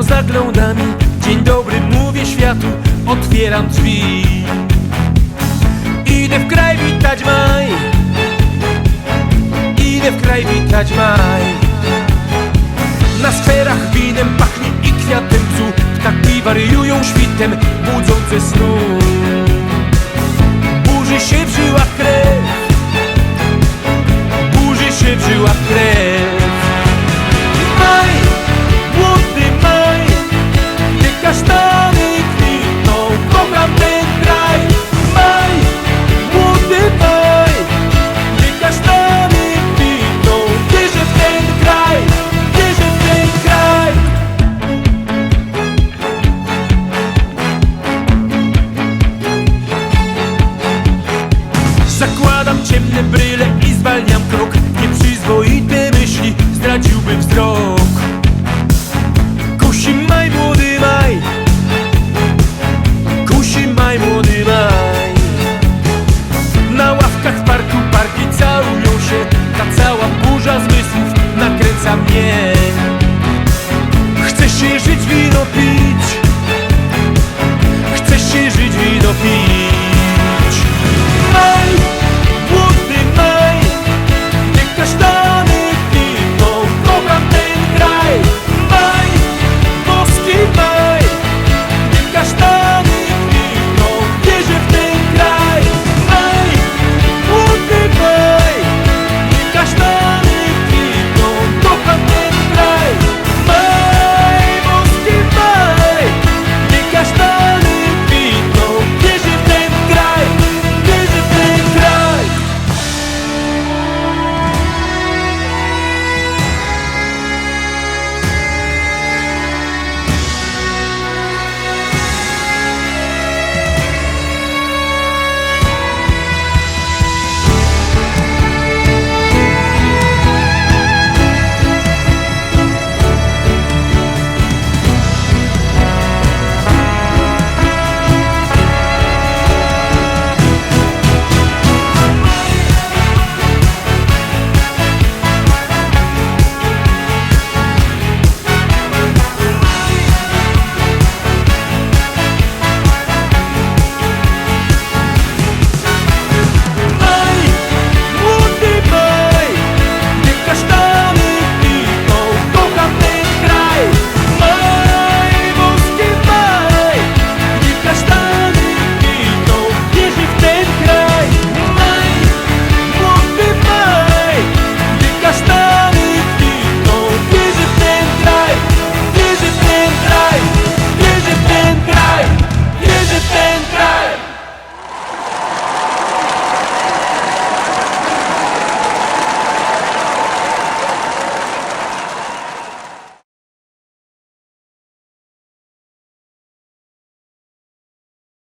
zaglądami. Dzień dobry mówię światu, otwieram drzwi. Idę w kraj witać maj. Idę w kraj witać maj. Na skwerach winem pachnie i kwiatem bzu Ptaki wariują świtem, budzą snu. Burzy się w żyłach krew. Burzy się w żyłach krew never be